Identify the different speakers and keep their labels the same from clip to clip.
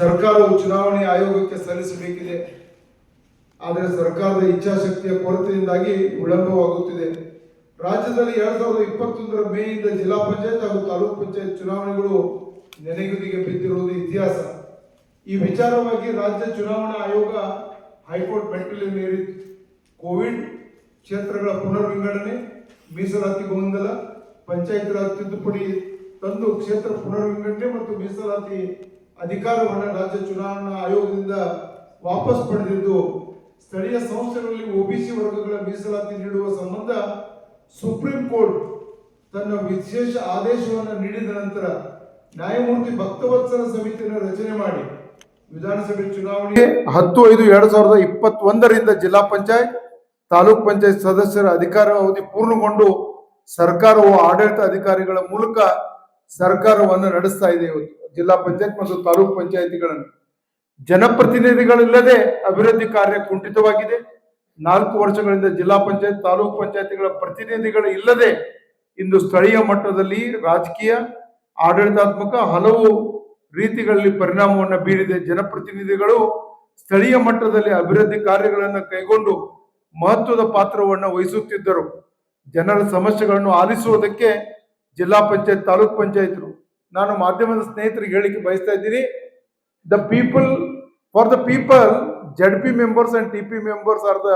Speaker 1: ಸರ್ಕಾರವು ಚುನಾವಣೆ ಆಯೋಗಕ್ಕೆ ಸಲ್ಲಿಸಬೇಕಿದೆ. ಆದರೆ ಸರ್ಕಾರದ ಇಚ್ಛಾಶಕ್ತಿಯ ಕೊರತೆಯಿಂದಾಗಿ ವಿಳಂಬವಾಗುತ್ತಿದೆ. ರಾಜ್ಯದಲ್ಲಿ ಎರಡ್ ಸಾವಿರದ ಇಪ್ಪತ್ತೊಂದರ ಮೇಯಿಂದ ಜಿಲ್ಲಾ ಪಂಚಾಯತ್ ಹಾಗೂ ತಾಲೂಕು ಪಂಚಾಯತ್ ಚುನಾವಣೆಗಳು ನೆನೆಗುದಿಗೆ ಬಿದ್ದಿರುವುದು ಇತಿಹಾಸ. ಈ ವಿಚಾರವಾಗಿ ರಾಜ್ಯ ಚುನಾವಣಾ ಆಯೋಗ ಹೈಕೋರ್ಟ್ ಮೆಟ್ಟಿಲೇರಿತ್ತು ಕೋವಿಡ್ ಕ್ಷೇತ್ರಗಳ ಪುನರ್ವಿಂಗಡಣೆ, ಮೀಸಲಾತಿ ಗೊಂದಲ, ಪಂಚಾಯತ್ ರಾಜ್ ತಿದ್ದುಪಡಿ ತಂದು ಕ್ಷೇತ್ರ ಪುನರ್ವಿಂಗಡಣೆ ಮತ್ತು ಮೀಸಲಾತಿ ಅಧಿಕಾರವನ್ನು ರಾಜ್ಯ ಚುನಾವಣಾ ಆಯೋಗದಿಂದ ವಾಪಸ್ ಪಡೆದಿದ್ದು, ಸ್ಥಳೀಯ ಸಂಸ್ಥೆಗಳಲ್ಲಿ ಒಬಿಸಿ ವರ್ಗಗಳ ಮೀಸಲಾತಿ ನೀಡುವ ಸಂಬಂಧ ಸುಪ್ರೀಂ ಕೋರ್ಟ್ ತನ್ನ ವಿಶೇಷ ಆದೇಶವನ್ನು ನೀಡಿದ ನಂತರ ನ್ಯಾಯಮೂರ್ತಿ ಭಕ್ತವತ್ಸಲ ಸಮಿತಿಯನ್ನು ರಚನೆ ಮಾಡಿ ವಿಧಾನಸಭೆ ಚುನಾವಣೆ ಹತ್ತು ಐದು ಎರಡ್ ಸಾವಿರದ ಇಪ್ಪತ್ತೊಂದರಿಂದ ಜಿಲ್ಲಾ ಪಂಚಾಯತ್, ತಾಲೂಕ್ ಪಂಚಾಯತ್ ಸದಸ್ಯರ ಅಧಿಕಾರ ಅವಧಿ ಪೂರ್ಣಗೊಂಡು ಸರ್ಕಾರವು ಆಡಳಿತ ಅಧಿಕಾರಿಗಳ ಮೂಲಕ ಸರ್ಕಾರವನ್ನು ನಡೆಸ್ತಾ ಇದೆ ಇವತ್ತು. ಜಿಲ್ಲಾ ಪಂಚಾಯತ್ ಮತ್ತು ತಾಲೂಕು ಪಂಚಾಯತಿಗಳನ್ನು. ಜನಪ್ರತಿನಿಧಿಗಳಿಲ್ಲದೆ ಅಭಿವೃದ್ಧಿ ಕಾರ್ಯ ಕುಂಠಿತವಾಗಿದೆ. ನಾಲ್ಕು ವರ್ಷಗಳಿಂದ ಜಿಲ್ಲಾ ಪಂಚಾಯತ್, ತಾಲೂಕು ಪಂಚಾಯತಿಗಳ ಪ್ರತಿನಿಧಿಗಳು ಇಲ್ಲದೆ ಇಂದು ಸ್ಥಳೀಯ ಮಟ್ಟದಲ್ಲಿ ರಾಜಕೀಯ, ಆಡಳಿತಾತ್ಮಕ ಹಲವು ರೀತಿಗಳಲ್ಲಿ ಪರಿಣಾಮವನ್ನು ಬೀರಿದೆ. ಜನಪ್ರತಿನಿಧಿಗಳು ಸ್ಥಳೀಯ ಮಟ್ಟದಲ್ಲಿ ಅಭಿವೃದ್ಧಿ ಕಾರ್ಯಗಳನ್ನು ಕೈಗೊಂಡು ಮಹತ್ವದ ಪಾತ್ರವನ್ನು ವಹಿಸುತ್ತಿದ್ದರು. ಜನರ ಸಮಸ್ಯೆಗಳನ್ನು ಆಲಿಸುವುದಕ್ಕೆ ಜಿಲ್ಲಾ ಪಂಚಾಯತ್, ತಾಲೂಕ್ ಪಂಚಾಯತ್ರು ನಾನು ಮಾಧ್ಯಮದ ಸ್ನೇಹಿತರಿಗೆ ಹೇಳಿಕೆ ಬಯಸ್ತಾ ಇದ್ದೀನಿ. The people for the people Z P members and T P members are the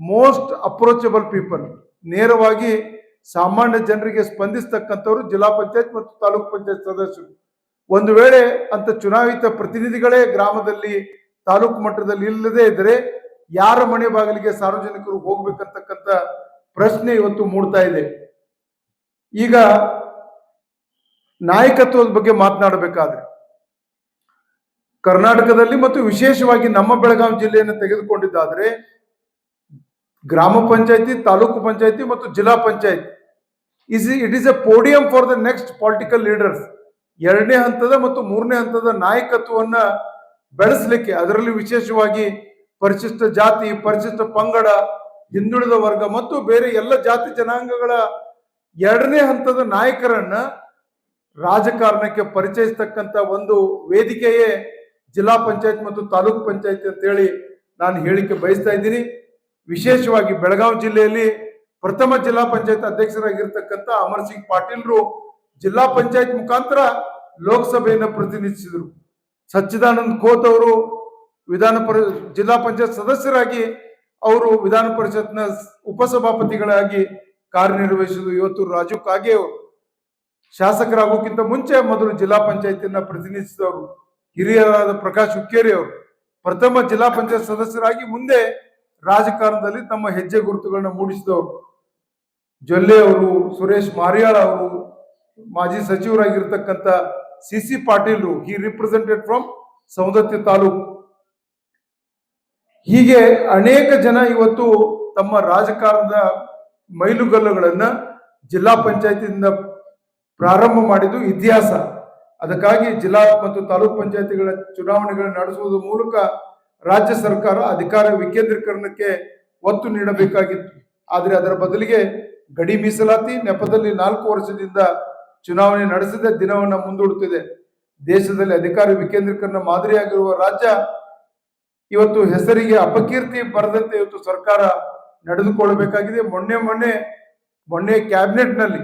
Speaker 1: most approachable people ನೇರವಾಗಿ ಸಾಮಾನ್ಯ ಜನರಿಗೆ ಸ್ಪಂದಿಸ್ತಕ್ಕಂಥವ್ರು ಜಿಲ್ಲಾ ಪಂಚಾಯತ್ ಮತ್ತು ತಾಲೂಕ್ ಪಂಚಾಯತ್ ಸದಸ್ಯರು. ಒಂದು ವೇಳೆ ಅಂತ ಚುನಾಯಿತ ಪ್ರತಿನಿಧಿಗಳೇ ಗ್ರಾಮದಲ್ಲಿ, ತಾಲೂಕು ಮಟ್ಟದಲ್ಲಿ ಇಲ್ಲದೇ ಇದ್ದರೆ ಯಾರ ಮನೆ ಬಾಗಿಲಿಗೆ ಸಾರ್ವಜನಿಕರು ಹೋಗ್ಬೇಕಂತಕ್ಕಂಥ ಪ್ರಶ್ನೆ ಇವತ್ತು ಮೂಡ್ತಾ ಇದೆ. ಈಗ ನಾಯಕತ್ವದ ಬಗ್ಗೆ ಮಾತನಾಡಬೇಕಾದ್ರೆ ಕರ್ನಾಟಕದಲ್ಲಿ ಮತ್ತು ವಿಶೇಷವಾಗಿ ನಮ್ಮ ಬೆಳಗಾವಿ ಜಿಲ್ಲೆಯನ್ನು ತೆಗೆದುಕೊಂಡಿದ್ದಾದ್ರೆ ಗ್ರಾಮ ಪಂಚಾಯತಿ, ತಾಲೂಕು ಪಂಚಾಯತಿ ಮತ್ತು zilla panchayat. Is it is a podium for the next political leaders ಎರಡನೇ ಹಂತದ ಮತ್ತು ಮೂರನೇ ಹಂತದ ನಾಯಕತ್ವವನ್ನ ಬೆಳೆಸಲಿಕ್ಕೆ ಅದರಲ್ಲಿ ವಿಶೇಷವಾಗಿ ಪರಿಶಿಷ್ಟ ಜಾತಿ, ಪರಿಶಿಷ್ಟ ಪಂಗಡ, ಹಿಂದುಳಿದ ವರ್ಗ ಮತ್ತು ಬೇರೆ ಎಲ್ಲ ಜಾತಿ ಜನಾಂಗಗಳ ಎರಡನೇ ಹಂತದ ನಾಯಕರನ್ನ ರಾಜಕಾರಣಕ್ಕೆ ಪರಿಚಯಿಸ್ತಕ್ಕಂಥ ಒಂದು ವೇದಿಕೆಯೇ ಜಿಲ್ಲಾ ಪಂಚಾಯತ್ ಮತ್ತು ತಾಲೂಕ್ ಪಂಚಾಯತ್ ಅಂತೇಳಿ ನಾನು ಹೇಳಿಕೆ ಬಯಸ್ತಾ ಇದ್ದೀನಿ. ವಿಶೇಷವಾಗಿ ಬೆಳಗಾವಿ ಜಿಲ್ಲೆಯಲ್ಲಿ ಪ್ರಥಮ ಜಿಲ್ಲಾ ಪಂಚಾಯತ್ ಅಧ್ಯಕ್ಷರಾಗಿರ್ತಕ್ಕಂಥ ಅಮರ್ ಸಿಂಗ್ ಪಾಟೀಲ್ರು ಜಿಲ್ಲಾ ಪಂಚಾಯತ್ ಮುಖಾಂತರ ಲೋಕಸಭೆಯನ್ನು ಪ್ರತಿನಿಧಿಸಿದರು. ಸಚ್ಚಿದಾನಂದ್ ಖೋತ್ ಅವರು ವಿಧಾನ ಪರಿ, ಜಿಲ್ಲಾ ಪಂಚಾಯತ್ ಸದಸ್ಯರಾಗಿ ಅವರು ವಿಧಾನ ಪರಿಷತ್ನ ಉಪಸಭಾಪತಿಗಳಾಗಿ ಕಾರ್ಯನಿರ್ವಹಿಸಿದ್ರು. ಇವತ್ತು ರಾಜು ಕಾಗೆ ಅವರು ಶಾಸಕರಾಗೋಕ್ಕಿಂತ ಮುಂಚೆ ಮೊದಲು ಜಿಲ್ಲಾ ಪಂಚಾಯತಿಯನ್ನ ಪ್ರತಿನಿಧಿಸಿದವರು, ಹಿರಿಯರಾದ ಪ್ರಕಾಶ್ ಹುಕ್ಕೇರಿ ಅವರು, ಪ್ರಥಮ ಜಿಲ್ಲಾ ಪಂಚಾಯತ್ ಸದಸ್ಯರಾಗಿ ಮುಂದೆ ರಾಜಕಾರಣದಲ್ಲಿ ತಮ್ಮ ಹೆಜ್ಜೆ ಗುರುತುಗಳನ್ನ ಮೂಡಿಸಿದವರು. ಜೊಲ್ಲೆ ಅವರು, ಸುರೇಶ್ ಮಾರಿಯಾಳ ಅವರು, ಮಾಜಿ ಸಚಿವರಾಗಿರ್ತಕ್ಕಂಥ C C ಪಾಟೀಲ್ರು he represented from Saundatti taluk. ಹೀಗೆ ಅನೇಕ ಜನ ಇವತ್ತು ತಮ್ಮ ರಾಜಕಾರಣದ ಮೈಲುಗಲ್ಲುಗಳನ್ನ ಜಿಲ್ಲಾ ಪಂಚಾಯತಿಯಿಂದ ಪ್ರಾರಂಭ ಮಾಡಿದ್ದು ಇತಿಹಾಸ. ಅದಕ್ಕಾಗಿ ಜಿಲ್ಲಾ ಮತ್ತು ತಾಲೂಕ್ ಪಂಚಾಯತಿಗಳ ಚುನಾವಣೆಗಳನ್ನು ನಡೆಸುವುದರ ಮೂಲಕ ರಾಜ್ಯ ಸರ್ಕಾರ ಅಧಿಕಾರ ವಿಕೇಂದ್ರೀಕರಣಕ್ಕೆ ಒತ್ತು ನೀಡಬೇಕಾಗಿತ್ತು. ಆದರೆ ಅದರ ಬದಲಿಗೆ ಗಡಿ ಮೀಸಲಾತಿ ನೆಪದಲ್ಲಿ ನಾಲ್ಕು ವರ್ಷದಿಂದ ಚುನಾವಣೆ ನಡೆಸದೆ ದಿನವನ್ನು ಮುಂದೂಡುತ್ತಿದೆ. ದೇಶದಲ್ಲಿ ಅಧಿಕಾರ ವಿಕೇಂದ್ರೀಕರಣ ಮಾದರಿಯಾಗಿರುವ ರಾಜ್ಯ ಇವತ್ತು ಹೆಸರಿಗೆ ಅಪಕೀರ್ತಿ ಬರದಂತೆ ಇವತ್ತು ಸರ್ಕಾರ ನಡೆದುಕೊಳ್ಳಬೇಕಾಗಿದೆ. ಮೊನ್ನೆ ಮೊನ್ನೆ ಮೊನ್ನೆ ಕ್ಯಾಬಿನೆಟ್ನಲ್ಲಿ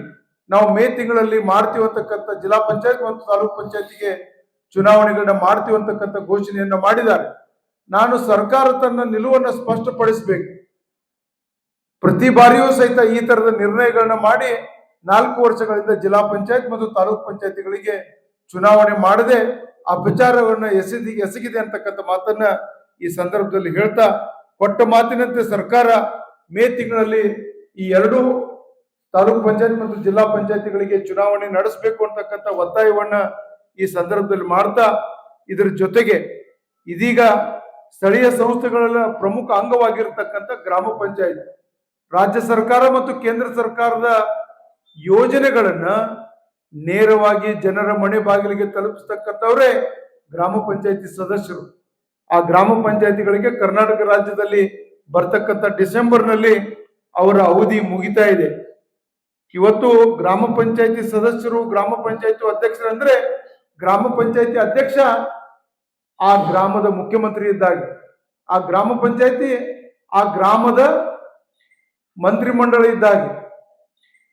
Speaker 1: ನಾವು ಮೇ ತಿಂಗಳಲ್ಲಿ ಮಾಡ್ತೀವಿ ಅಂತಕ್ಕಂಥ ಜಿಲ್ಲಾ ಪಂಚಾಯತ್ ಮತ್ತು ತಾಲೂಕ್ ಪಂಚಾಯತಿಗೆ ಚುನಾವಣೆಗಳನ್ನ ಮಾಡ್ತೀವಿ ಅಂತಕ್ಕಂಥ ಘೋಷಣೆಯನ್ನ ಮಾಡಿದ್ದಾರೆ. ನಾನು ಸರ್ಕಾರ ತನ್ನ ನಿಲುವನ್ನು ಸ್ಪಷ್ಟಪಡಿಸಬೇಕು. ಪ್ರತಿ ಬಾರಿಯೂ ಸಹಿತ ಈ ತರದ ನಿರ್ಣಯಗಳನ್ನ ಮಾಡಿ ನಾಲ್ಕು ವರ್ಷಗಳಿಂದ ಜಿಲ್ಲಾ ಪಂಚಾಯತ್ ಮತ್ತು ತಾಲೂಕ್ ಪಂಚಾಯತಿಗಳಿಗೆ ಚುನಾವಣೆ ಮಾಡದೆ ಆ ವಿಚಾರವನ್ನ ಎಸಗಿ ಎಸಗಿದೆ ಅಂತಕ್ಕಂಥ ಮಾತನ್ನ ಈ ಸಂದರ್ಭದಲ್ಲಿ ಹೇಳ್ತಾ ಕೊಟ್ಟ ಮಾತಿನಂತೆ ಸರ್ಕಾರ ಮೇ ತಿಂಗಳಲ್ಲಿ ಈ ಎರಡೂ ತಾಲೂಕ್ ಪಂಚಾಯತ್ ಮತ್ತು ಜಿಲ್ಲಾ ಪಂಚಾಯತಿಗಳಿಗೆ ಚುನಾವಣೆ ನಡೆಸಬೇಕು ಅಂತಕ್ಕಂಥ ಒತ್ತಾಯವನ್ನ ಈ ಸಂದರ್ಭದಲ್ಲಿ ಮಾಡ್ತಾ ಇದರ ಜೊತೆಗೆ ಇದೀಗ ಸ್ಥಳೀಯ ಸಂಸ್ಥೆಗಳ ಪ್ರಮುಖ ಅಂಗವಾಗಿರ್ತಕ್ಕಂಥ ಗ್ರಾಮ ಪಂಚಾಯತ್, ರಾಜ್ಯ ಸರ್ಕಾರ ಮತ್ತು ಕೇಂದ್ರ ಸರ್ಕಾರದ ಯೋಜನೆಗಳನ್ನ ನೇರವಾಗಿ ಜನರ ಮನೆ ಬಾಗಿಲಿಗೆ ತಲುಪಿಸ್ತಕ್ಕಂಥವರೇ ಗ್ರಾಮ ಪಂಚಾಯತಿ ಸದಸ್ಯರು. ಆ ಗ್ರಾಮ ಪಂಚಾಯತಿಗಳಿಗೆ ಕರ್ನಾಟಕ ರಾಜ್ಯದಲ್ಲಿ ಬರ್ತಕ್ಕಂಥ ಡಿಸೆಂಬರ್ನಲ್ಲಿ ಅವರ ಅವಧಿ ಮುಗಿತಾ ಇದೆ. ಇವತ್ತು ಗ್ರಾಮ ಪಂಚಾಯತಿ ಸದಸ್ಯರು, ಗ್ರಾಮ ಪಂಚಾಯತಿ ಅಧ್ಯಕ್ಷರಂದ್ರೆ ಗ್ರಾಮ ಪಂಚಾಯತಿ ಅಧ್ಯಕ್ಷ ಆ ಗ್ರಾಮದ ಮುಖ್ಯಮಂತ್ರಿ ಇದ್ದಾಗ. ಆ ಗ್ರಾಮ ಪಂಚಾಯತಿ, ಆ ಗ್ರಾಮದ ಮಂತ್ರಿಮಂಡಲ ಇದ್ದಾಗ.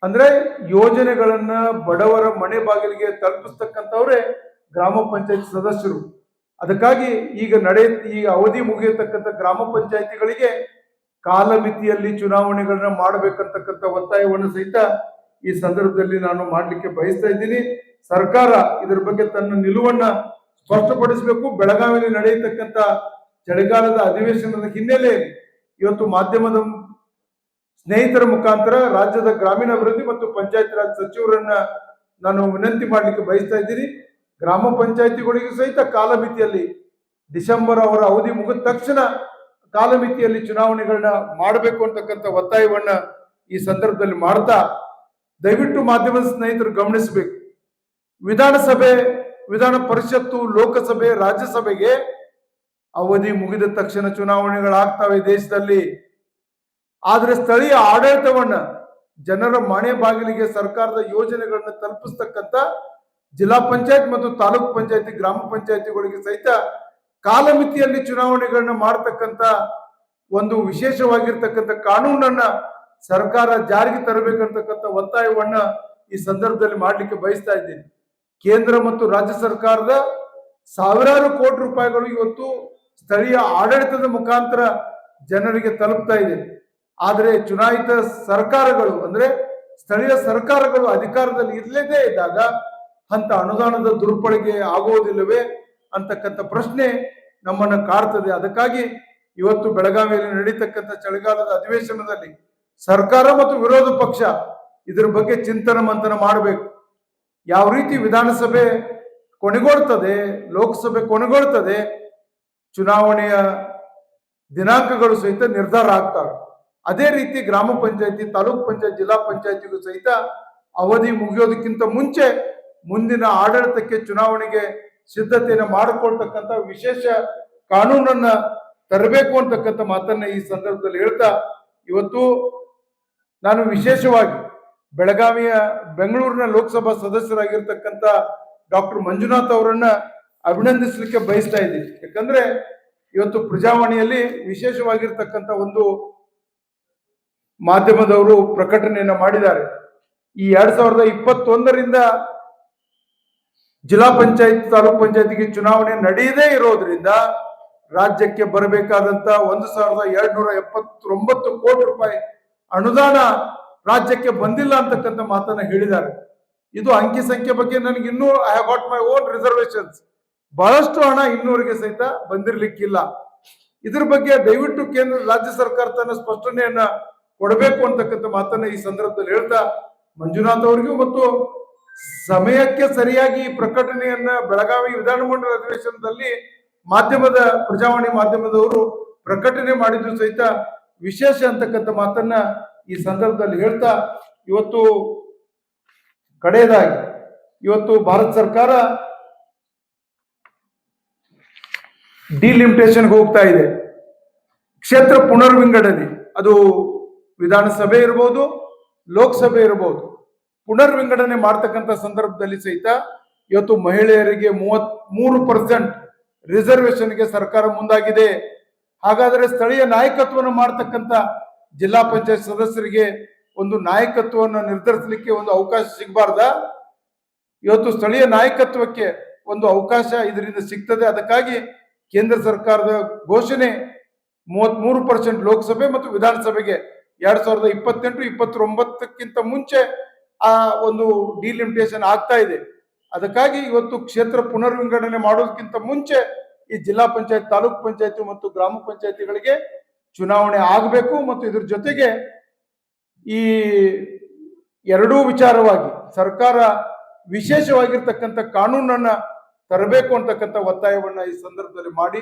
Speaker 1: ಅಂದ್ರೆ ಯೋಜನೆಗಳನ್ನ ಬಡವರ ಮನೆ ಬಾಗಿಲಿಗೆ ತಲುಪಿಸ್ತಕ್ಕಂಥವ್ರೆ ಗ್ರಾಮ ಪಂಚಾಯತ್ ಸದಸ್ಯರು. ಅದಕ್ಕಾಗಿ ಈಗ ನಡೆಯ ಈ ಅವಧಿ ಮುಗಿಯತಕ್ಕಂಥ ಗ್ರಾಮ ಪಂಚಾಯತಿಗಳಿಗೆ ಕಾಲಮಿತಿಯಲ್ಲಿ ಚುನಾವಣೆಗಳನ್ನ ಮಾಡಬೇಕಂತಕ್ಕಂಥ ಒತ್ತಾಯವನ್ನು ಸಹಿತ ಈ ಸಂದರ್ಭದಲ್ಲಿ ನಾನು ಮಾಡಲಿಕ್ಕೆ ಬಯಸ್ತಾ ಇದ್ದೀನಿ. ಸರ್ಕಾರ ಇದರ ಬಗ್ಗೆ ತನ್ನ ನಿಲುವನ್ನ ಸ್ಪಷ್ಟಪಡಿಸಬೇಕು. ಬೆಳಗಾವಿಯಲ್ಲಿ ನಡೆಯತಕ್ಕಂಥ ಚಳಿಗಾಲದ ಅಧಿವೇಶನದ ಹಿನ್ನೆಲೆಯಲ್ಲಿ ಇವತ್ತು ಮಾಧ್ಯಮದ ಸ್ನೇಹಿತರ ಮುಖಾಂತರ ರಾಜ್ಯದ ಗ್ರಾಮೀಣಾಭಿವೃದ್ಧಿ ಮತ್ತು ಪಂಚಾಯತ್ ರಾಜ್ ಸಚಿವರನ್ನ ನಾನು ವಿನಂತಿ ಮಾಡಲಿಕ್ಕೆ ಬಯಸ್ತಾ ಇದ್ದೀನಿ. ಗ್ರಾಮ ಪಂಚಾಯತಿಗಳಿಗೂ ಸಹಿತ ಕಾಲಮಿತಿಯಲ್ಲಿ ಡಿಸೆಂಬರ್ ಅವರ ಅವಧಿ ಮುಗಿದ ತಕ್ಷಣ ಕಾಲಮಿತಿಯಲ್ಲಿ ಚುನಾವಣೆಗಳನ್ನ ಮಾಡಬೇಕು ಅಂತಕ್ಕಂಥ ಒತ್ತಾಯವನ್ನ ಈ ಸಂದರ್ಭದಲ್ಲಿ ಮಾಡ್ತಾ ದಯವಿಟ್ಟು ಮಾಧ್ಯಮದ ಸ್ನೇಹಿತರು ಗಮನಿಸಬೇಕು. ವಿಧಾನಸಭೆ, ವಿಧಾನ ಪರಿಷತ್ತು, ಲೋಕಸಭೆ, ರಾಜ್ಯಸಭೆಗೆ ಅವಧಿ ಮುಗಿದ ತಕ್ಷಣ ಚುನಾವಣೆಗಳಾಗ್ತವೆ ದೇಶದಲ್ಲಿ. ಆದರೆ ಸ್ಥಳೀಯ ಆಡಳಿತವನ್ನ ಜನರ ಮನೆ ಬಾಗಿಲಿಗೆ ಸರ್ಕಾರದ ಯೋಜನೆಗಳನ್ನ ತಲುಪಿಸ್ತಕ್ಕಂಥ ಜಿಲ್ಲಾ ಪಂಚಾಯತ್ ಮತ್ತು ತಾಲೂಕ್ ಪಂಚಾಯತಿ, ಗ್ರಾಮ ಪಂಚಾಯತಿಗಳಿಗೆ ಸಹಿತ ಕಾಲಮಿತಿಯಲ್ಲಿ ಚುನಾವಣೆಗಳನ್ನ ಮಾಡತಕ್ಕಂತ ಒಂದು ವಿಶೇಷವಾಗಿರ್ತಕ್ಕಂಥ ಕಾನೂನನ್ನ ಸರ್ಕಾರ ಜಾರಿಗೆ ತರಬೇಕಂತಕ್ಕಂಥ ಒತ್ತಾಯವನ್ನ ಈ ಸಂದರ್ಭದಲ್ಲಿ ಮಾಡಲಿಕ್ಕೆ ಬಯಸ್ತಾ ಇದ್ದೀನಿ. ಕೇಂದ್ರ ಮತ್ತು ರಾಜ್ಯ ಸರ್ಕಾರದ ಸಾವಿರಾರು ಕೋಟಿ ರೂಪಾಯಿಗಳು ಇವತ್ತು ಸ್ಥಳೀಯ ಆಡಳಿತದ ಮುಖಾಂತರ ಜನರಿಗೆ ತಲುಪ್ತಾ ಇದೆ. ಆದರೆ ಚುನಾಯಿತ ಸರ್ಕಾರಗಳು ಅಂದ್ರೆ ಸ್ಥಳೀಯ ಸರ್ಕಾರಗಳು ಅಧಿಕಾರದಲ್ಲಿ ಇರಲೇದೇ ಇದ್ದಾಗ ಅಂತ ಅನುದಾನದ ದುರ್ಬಳಕೆ ಆಗೋದಿಲ್ಲವೇ ಅಂತಕ್ಕಂಥ ಪ್ರಶ್ನೆ ನಮ್ಮನ್ನ ಕಾಡ್ತದೆ. ಅದಕ್ಕಾಗಿ ಇವತ್ತು ಬೆಳಗಾವಿಯಲ್ಲಿ ನಡೀತಕ್ಕಂಥ ಚಳಿಗಾಲದ ಅಧಿವೇಶನದಲ್ಲಿ ಸರ್ಕಾರ ಮತ್ತು ವಿರೋಧ ಪಕ್ಷ ಇದರ ಬಗ್ಗೆ ಚಿಂತನ ಮಂಥನ ಮಾಡಬೇಕು. ಯಾವ ರೀತಿ ವಿಧಾನಸಭೆ ಕೊನೆಗೊಳ್ತದೆ, ಲೋಕಸಭೆ ಕೊನೆಗೊಳ್ತದೆ, ಚುನಾವಣೆಯ ದಿನಾಂಕಗಳು ಸಹಿತ ನಿರ್ಧಾರ ಆಗ್ತವೆ ಅದೇ ರೀತಿ ಗ್ರಾಮ ಪಂಚಾಯತಿ, ತಾಲೂಕ್ ಪಂಚಾಯತ್, ಜಿಲ್ಲಾ ಪಂಚಾಯತಿಗೂ ಸಹಿತ ಅವಧಿ ಮುಗಿಯೋದಕ್ಕಿಂತ ಮುಂಚೆ ಮುಂದಿನ ಆಡಳಿತಕ್ಕೆ ಚುನಾವಣೆಗೆ ಸಿದ್ಧತೆಯನ್ನು ಮಾಡಿಕೊಳ್ತಕ್ಕಂಥ ವಿಶೇಷ ಕಾನೂನನ್ನ ತರಬೇಕು ಅಂತಕ್ಕಂಥ ಮಾತನ್ನ ಈ ಸಂದರ್ಭದಲ್ಲಿ ಹೇಳ್ತಾ, ಇವತ್ತು ನಾನು ವಿಶೇಷವಾಗಿ ಬೆಳಗಾವಿಯ ಬೆಂಗಳೂರಿನ ಲೋಕಸಭಾ ಸದಸ್ಯರಾಗಿರ್ತಕ್ಕಂಥ ಡಾಕ್ಟರ್ ಮಂಜುನಾಥ್ ಅವರನ್ನ ಅಭಿನಂದಿಸಲಿಕ್ಕೆ ಬಯಸ್ತಾ ಇದ್ದೀನಿ. ಯಾಕಂದ್ರೆ ಇವತ್ತು ಪ್ರಜಾವಾಣಿಯಲ್ಲಿ ವಿಶೇಷವಾಗಿರ್ತಕ್ಕಂಥ ಒಂದು ಮಾಧ್ಯಮದವರು ಪ್ರಕಟಣೆಯನ್ನು ಮಾಡಿದ್ದಾರೆ. ಈ ಎರಡ್ ಸಾವಿರದ ಇಪ್ಪತ್ತೊಂದರಿಂದ ಜಿಲ್ಲಾ ಪಂಚಾಯತ್ ತಾಲೂಕ್ ಪಂಚಾಯತಿಗೆ ಚುನಾವಣೆ ನಡೆಯದೇ ಇರೋದ್ರಿಂದ ರಾಜ್ಯಕ್ಕೆ ಬರಬೇಕಾದಂತ ಒಂದು ಸಾವಿರದ ಎರಡ್ನೂರ ಎಪ್ಪತ್ತೊಂಬತ್ತು ಕೋಟಿ ರೂಪಾಯಿ ಅನುದಾನ ರಾಜ್ಯಕ್ಕೆ ಬಂದಿಲ್ಲ ಅಂತಕ್ಕಂಥ ಮಾತನ್ನ ಹೇಳಿದ್ದಾರೆ. ಇದು ಅಂಕಿ ಸಂಖ್ಯೆ ಬಗ್ಗೆ ನನಗೆ ಇನ್ನೂ I have got my own reservations ಬಹಳಷ್ಟು ಹಣ ಇನ್ನೂವರೆಗೆ ಸಹಿತ ಬಂದಿರ್ಲಿಕ್ಕಿಲ್ಲ. ಇದ್ರ ಬಗ್ಗೆ ದಯವಿಟ್ಟು ಕೇಂದ್ರ, ರಾಜ್ಯ ಸರ್ಕಾರ ತನ್ನ ಸ್ಪಷ್ಟನೆಯನ್ನ ಕೊಡಬೇಕು ಅಂತಕ್ಕಂಥ ಮಾತನ್ನ ಈ ಸಂದರ್ಭದಲ್ಲಿ ಹೇಳ್ತಾ ಮಂಜುನಾಥ್ ಅವರಿಗೂ ಮತ್ತು ಸಮಯಕ್ಕೆ ಸರಿಯಾಗಿ ಈ ಪ್ರಕಟಣೆಯನ್ನ ಬೆಳಗಾವಿ ವಿಧಾನಮಂಡಲ ಅಧಿವೇಶನದಲ್ಲಿ ಮಾಧ್ಯಮದ, ಪ್ರಜಾವಾಣಿ ಮಾಧ್ಯಮದವರು ಪ್ರಕಟಣೆ ಮಾಡಿದ್ರು ಸಹಿತ ವಿಶೇಷ ಅಂತಕ್ಕಂಥ ಮಾತನ್ನ ಈ ಸಂದರ್ಭದಲ್ಲಿ ಹೇಳ್ತಾ, ಇವತ್ತು ಕಡೆಯದಾಗಿ, ಇವತ್ತು ಭಾರತ ಸರ್ಕಾರ ಡಿಲಿಮಿಟೇಷನ್ಗೆ ಹೋಗ್ತಾ ಇದೆ. ಕ್ಷೇತ್ರ ಪುನರ್ವಿಂಗಡಣೆ ಅದು ವಿಧಾನಸಭೆ ಇರ್ಬೋದು, ಲೋಕಸಭೆ ಇರ್ಬೋದು. ಪುನರ್ವಿಂಗಡಣೆ ಮಾಡ್ತಕ್ಕಂಥ ಸಂದರ್ಭದಲ್ಲಿ ಸಹಿತ ಇವತ್ತು ಮಹಿಳೆಯರಿಗೆ ಮೂವತ್ ಮೂರು ಪರ್ಸೆಂಟ್ ರಿಸರ್ವೇಶನ್ಗೆ ಸರ್ಕಾರ ಮುಂದಾಗಿದೆ. ಹಾಗಾದರೆ ಸ್ಥಳೀಯ ನಾಯಕತ್ವವನ್ನು ಮಾಡ್ತಕ್ಕಂಥ ಜಿಲ್ಲಾ ಪಂಚಾಯತ್ ಸದಸ್ಯರಿಗೆ ಒಂದು ನಾಯಕತ್ವವನ್ನು ನಿರ್ಧರಿಸಲಿಕ್ಕೆ ಒಂದು ಅವಕಾಶ ಸಿಗಬಾರ್ದ? ಇವತ್ತು ಸ್ಥಳೀಯ ನಾಯಕತ್ವಕ್ಕೆ ಒಂದು ಅವಕಾಶ ಇದರಿಂದ ಸಿಗ್ತದೆ. ಅದಕ್ಕಾಗಿ ಕೇಂದ್ರ ಸರ್ಕಾರದ ಘೋಷಣೆ ಮೂವತ್ತ್ ಮೂರು ಪರ್ಸೆಂಟ್ ಲೋಕಸಭೆ ಮತ್ತು ವಿಧಾನಸಭೆಗೆ ಎರಡ್ ಸಾವಿರದ ಇಪ್ಪತ್ತೆಂಟು, ಇಪ್ಪತ್ತೊಂಬತ್ತಕ್ಕಿಂತ ಮುಂಚೆ ಆ ಒಂದು ಡಿಲಿಮಿಟೇಷನ್ ಆಗ್ತಾ ಇದೆ. ಅದಕ್ಕಾಗಿ ಇವತ್ತು ಕ್ಷೇತ್ರ ಪುನರ್ವಿಂಗಡಣೆ ಮಾಡೋದಕ್ಕಿಂತ ಮುಂಚೆ ಈ ಜಿಲ್ಲಾ ಪಂಚಾಯತ್, ತಾಲೂಕು ಪಂಚಾಯತಿ ಮತ್ತು ಗ್ರಾಮ ಪಂಚಾಯತಿಗಳಿಗೆ ಚುನಾವಣೆ ಆಗಬೇಕು ಮತ್ತು ಇದ್ರ ಜೊತೆಗೆ ಈ ಎರಡೂ ವಿಚಾರವಾಗಿ ಸರ್ಕಾರ ವಿಶೇಷವಾಗಿರ್ತಕ್ಕಂಥ ಕಾನೂನನ್ನ ತರಬೇಕು ಅಂತಕ್ಕಂಥ ಒತ್ತಾಯವನ್ನ ಈ ಸಂದರ್ಭದಲ್ಲಿ ಮಾಡಿ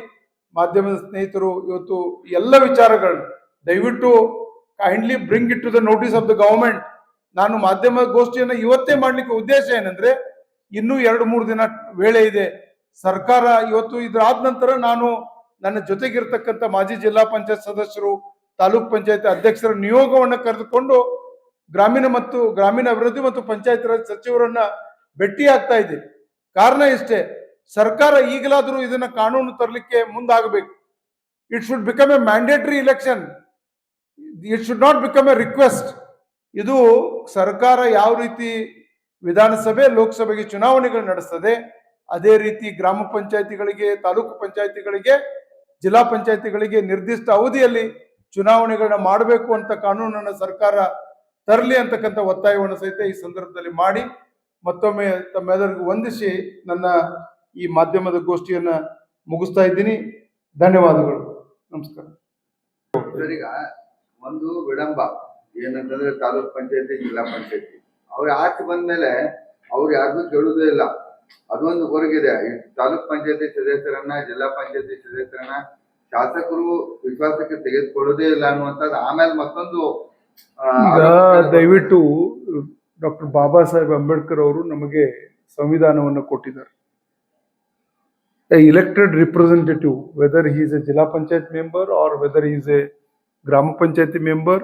Speaker 1: ಮಾಧ್ಯಮದ ಸ್ನೇಹಿತರು ಇವತ್ತು ಎಲ್ಲ ವಿಚಾರಗಳನ್ನ ದಯವಿಟ್ಟು kindly bring it to the notice of the government ನಾನು ಮಾಧ್ಯಮ ಗೋಷ್ಠಿಯನ್ನು ಇವತ್ತೇ ಮಾಡ್ಲಿಕ್ಕೆ ಉದ್ದೇಶ ಏನಂದ್ರೆ, ಇನ್ನೂ ಎರಡು ಮೂರು ದಿನ ವೇಳೆ ಇದೆ. ಸರ್ಕಾರ ಇವತ್ತು ಇದಾದ ನಂತರ ನಾನು ನನ್ನ ಜೊತೆಗಿರ್ತಕ್ಕಂಥ ಮಾಜಿ ಜಿಲ್ಲಾ ಪಂಚಾಯತ್ ಸದಸ್ಯರು, ತಾಲೂಕ್ ಪಂಚಾಯತ್ ಅಧ್ಯಕ್ಷರ ನಿಯೋಗವನ್ನು ಕರೆದುಕೊಂಡು ಗ್ರಾಮೀಣ ಮತ್ತು ಗ್ರಾಮೀಣ ಅಭಿವೃದ್ಧಿ ಮತ್ತು ಪಂಚಾಯತ್ ರಾಜ್ ಸಚಿವರನ್ನ ಭೇಟಿ ಆಗ್ತಾ ಇದೆ ಕಾರಣ ಇಷ್ಟೇ, ಸರ್ಕಾರ ಈಗಲಾದರೂ ಇದನ್ನ ಕಾನೂನು ತರಲಿಕ್ಕೆ ಮುಂದಾಗಬೇಕು. It should become a mandatory election it should not become a request ಇದು ಸರ್ಕಾರ ಯಾವ ರೀತಿ ವಿಧಾನಸಭೆ, ಲೋಕಸಭೆಗೆ ಚುನಾವಣೆಗಳು ನಡೆಸ್ತದೆ, ಅದೇ ರೀತಿ ಗ್ರಾಮ ಪಂಚಾಯತಿಗಳಿಗೆ, ತಾಲೂಕು ಪಂಚಾಯತಿಗಳಿಗೆ, ಜಿಲ್ಲಾ ಪಂಚಾಯತಿಗಳಿಗೆ ನಿರ್ದಿಷ್ಟ ಅವಧಿಯಲ್ಲಿ ಚುನಾವಣೆಗಳನ್ನ ಮಾಡಬೇಕು ಅಂತ ಕಾನೂನನ್ನು ಸರ್ಕಾರ ತರಲಿ ಅಂತಕ್ಕಂಥ ಒತ್ತಾಯವನ್ನು ಸಹಿತ ಈ ಸಂದರ್ಭದಲ್ಲಿ ಮಾಡಿ, ಮತ್ತೊಮ್ಮೆ ತಮ್ಮೆಲ್ಲರಿಗೂ ವಂದಿಸಿ ನನ್ನ ಈ ಮಾಧ್ಯಮದ ಗೋಷ್ಠಿಯನ್ನು ಮುಗಿಸ್ತಾ ಇದ್ದೀನಿ. ಧನ್ಯವಾದಗಳು. ನಮಸ್ಕಾರ.
Speaker 2: ಒಂದು ವಿಳಂಬ. ಏನಂತಂದ್ರೆ ತಾಲೂಕ್ ಪಂಚಾಯತಿ ಜಿಲ್ಲಾ ಪಂಚಾಯತಿ. ಅವ್ರ ಆಚೆ ಬಂದ್ಮೇಲೆ ಅವ್ರು ಯಾರಿಗೂ ಕೇಳುವುದೇ ಇಲ್ಲ. ಅದೊಂದು ಹೊರಗಿದೆ. ತಾಲೂಕ್ ಪಂಚಾಯತಿ ಸದಸ್ಯರನ್ನ ಜಿಲ್ಲಾ ಪಂಚಾಯತಿ ಸದಸ್ಯರನ್ನ ಶಾಸಕರು ವಿಶ್ವಾಸಕ್ಕೆ ತೆಗೆದುಕೊಳ್ಳೋದೇ ಇಲ್ಲ ಅನ್ನುವಂಥದ್ದು ಆಮೇಲೆ ಮತ್ತೊಂದು
Speaker 1: ದಯವಿಟ್ಟು ಡಾಕ್ಟರ್ ಬಾಬಾ ಸಾಹೇಬ್ ಅಂಬೇಡ್ಕರ್ ಅವರು ನಮಗೆ ಸಂವಿಧಾನವನ್ನು ಕೊಟ್ಟಿದ್ದಾರೆ. Elected representative, whether he is a ಜಿಲ್ಲಾ Panchayat member or whether he is a Gram member member,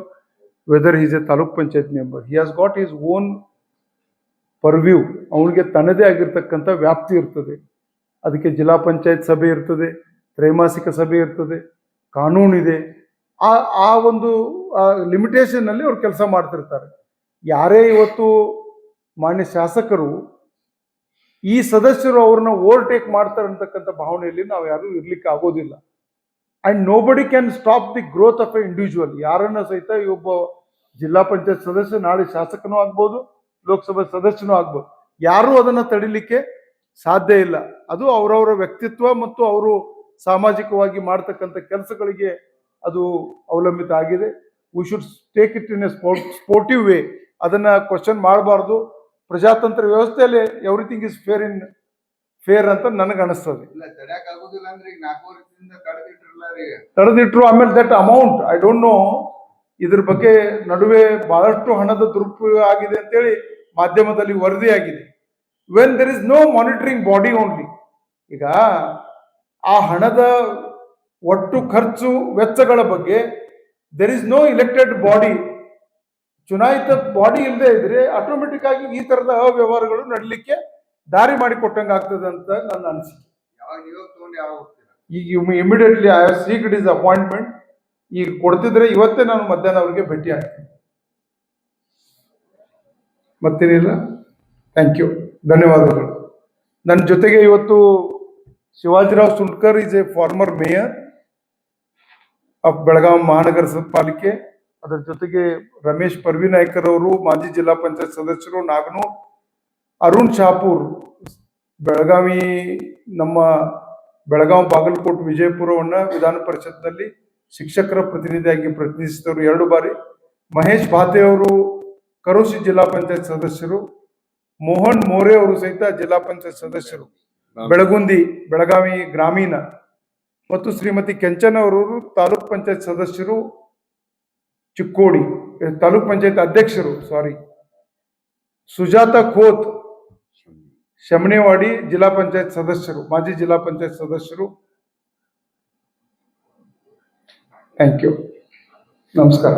Speaker 1: whether is a taluk panchayat member he has got his own purview ಅವನಿಗೆ ತನ್ನದೇ ಆಗಿರ್ತಕ್ಕಂಥ ವ್ಯಾಪ್ತಿ ಇರ್ತದೆ. ಅದಕ್ಕೆ ಜಿಲ್ಲಾ ಪಂಚಾಯತ್ ಸಭೆ ಇರ್ತದೆ, ತ್ರೈಮಾಸಿಕ ಸಭೆ ಇರ್ತದೆ ಕಾನೂನಿದೆ ಆ ಆ ಒಂದು ಲಿಮಿಟೇಷನ್ನಲ್ಲಿ ಅವ್ರು ಕೆಲಸ ಮಾಡ್ತಿರ್ತಾರೆ. ಯಾರೇ ಇವತ್ತು ಮಾನ್ಯ ಶಾಸಕರು ಈ ಸದಸ್ಯರು ಅವ್ರನ್ನ ಓವರ್ಟೇಕ್ ಮಾಡ್ತಾರೆ ಅಂತಕ್ಕಂಥ ಭಾವನೆಯಲ್ಲಿ ನಾವು ಯಾರೂ ಇರ್ಲಿಕ್ಕೆ ಆಗೋದಿಲ್ಲ. And nobody can stop the growth of a individual ಯಾರನ್ನ ಸಹಿತ ಒಬ್ಬ ಜಿಲ್ಲಾ ಪಂಚಾಯತ್ ಸದಸ್ಯ ನಾಳೆ ಶಾಸಕನೂ ಆಗ್ಬೋದು ಲೋಕಸಭೆ ಸದಸ್ಯನೂ ಆಗ್ಬೋದು. ಯಾರೂ ಅದನ್ನ ತಡಿಲಿಕ್ಕೆ ಸಾಧ್ಯ ಇಲ್ಲ. ಅದು ಅವರವರ ವ್ಯಕ್ತಿತ್ವ ಮತ್ತು ಅವರು ಸಾಮಾಜಿಕವಾಗಿ ಮಾಡ್ತಕ್ಕಂಥ ಕೆಲಸಗಳಿಗೆ ಅದು ಅವಲಂಬಿತ ಆಗಿದೆ. We should take it in a sport sportive way ಅದನ್ನ ಕ್ವಶನ್ ಮಾಡಬಾರ್ದು. ಪ್ರಜಾತಂತ್ರ ವ್ಯವಸ್ಥೆಯಲ್ಲಿ everything is fair in fair ಅಂತ ನನಗೆ ಅನಿಸ್ತದೆ. ತಡೆದಿಟ್ರು ಆಮೇಲೆ that amount I don't know ಇದ್ರ ಬಗ್ಗೆ ನಡುವೆ ಬಹಳಷ್ಟು ಹಣದ ದುರುಪಯೋಗ ಆಗಿದೆ ಅಂತೇಳಿ ಮಾಧ್ಯಮದಲ್ಲಿ ವರದಿಯಾಗಿದೆ. When there is no monitoring body only ಈಗ ಆ ಹಣದ ಒಟ್ಟು ಖರ್ಚು ವೆಚ್ಚಗಳ ಬಗ್ಗೆ there is no elected body ಚುನಾಯಿತ ಬಾಡಿ ಇಲ್ಲದೆ ಇದ್ರೆ ಆಟೋಮೆಟಿಕ್ ಆಗಿ ಈ ತರದ ಅವ್ಯವಹಾರಗಳು ನಡಲಿಕ್ಕೆ ದಾರಿ ಮಾಡಿಕೊಟ್ಟಂಗೆ ಆಗ್ತದೆ ಅಂತ ನನ್ನ ಅನಿಸಿಕೆ. ಈಗ immediately I seek it is appointment ಈಗ ಕೊಡ್ತಿದ್ರೆ ಇವತ್ತೇ ನಾನು ಮಧ್ಯಾಹ್ನ ಅವ್ರಿಗೆ ಭೇಟಿ ಆಗ್ತೀನಿ. ಮತ್ತೇನಿಲ್ಲ ಥ್ಯಾಂಕ್ ಯು ಧನ್ಯವಾದಗಳು. ನನ್ನ ಜೊತೆಗೆ ಇವತ್ತು Shivajirao Sundkar is a former mayor of Belagavi ಮಹಾನಗರ ಪಾಲಿಕೆ ಅದರ ಜೊತೆಗೆ ರಮೇಶ್ ಪರ್ವಿನಾಯ್ಕರ್ ಅವರು, ಮಾಜಿ ಜಿಲ್ಲಾ ಪಂಚಾಯತ್ ಸದಸ್ಯರು, ನಾಗನೂರ್, ಅರುಣ್ ಶಾಪೂರ್, ಬೆಳಗಾವಿ ನಮ್ಮ ಬೆಳಗಾವಿ ಬಾಗಲಕೋಟೆ ವಿಜಯಪುರವನ್ನ ವಿಧಾನ ಪರಿಷತ್ನಲ್ಲಿ ಶಿಕ್ಷಕರ ಪ್ರತಿನಿಧಿಯಾಗಿ ಪ್ರತಿನಿಧಿಸಿದವರು ಎರಡು ಬಾರಿ. ಮಹೇಶ್ ಭಾತೆಯವರು ಅವರು ಕರೋಸಿ ಜಿಲ್ಲಾ ಪಂಚಾಯತ್ ಸದಸ್ಯರು. ಮೋಹನ್ ಮೋರೆ ಅವರು ಸಹಿತ ಜಿಲ್ಲಾ ಪಂಚಾಯತ್ ಸದಸ್ಯರು. ಬೆಳಗುಂದಿ ಬೆಳಗಾವಿ ಗ್ರಾಮೀಣ. ಮತ್ತು ಶ್ರೀಮತಿ ಕೆಂಚನ್ ಅವರು ತಾಲೂಕ್ ಪಂಚಾಯತ್ ಸದಸ್ಯರು. ಚಿಕ್ಕೋಡಿ ತಾಲೂಕ್ ಪಂಚಾಯತ್ ಅಧ್ಯಕ್ಷರು ಸಾರಿ ಸುಜಾತ ಕೋತ್ ಶಮನೇವಾಡಿ ಜಿಲ್ಲಾ ಪಂಚಾಯತ್ ಸದಸ್ಯರು ಮಾಜಿ ಜಿಲ್ಲಾ ಪಂಚಾಯತ್ ಸದಸ್ಯರು. ಥ್ಯಾಂಕ್ ಯು ನಮಸ್ಕಾರ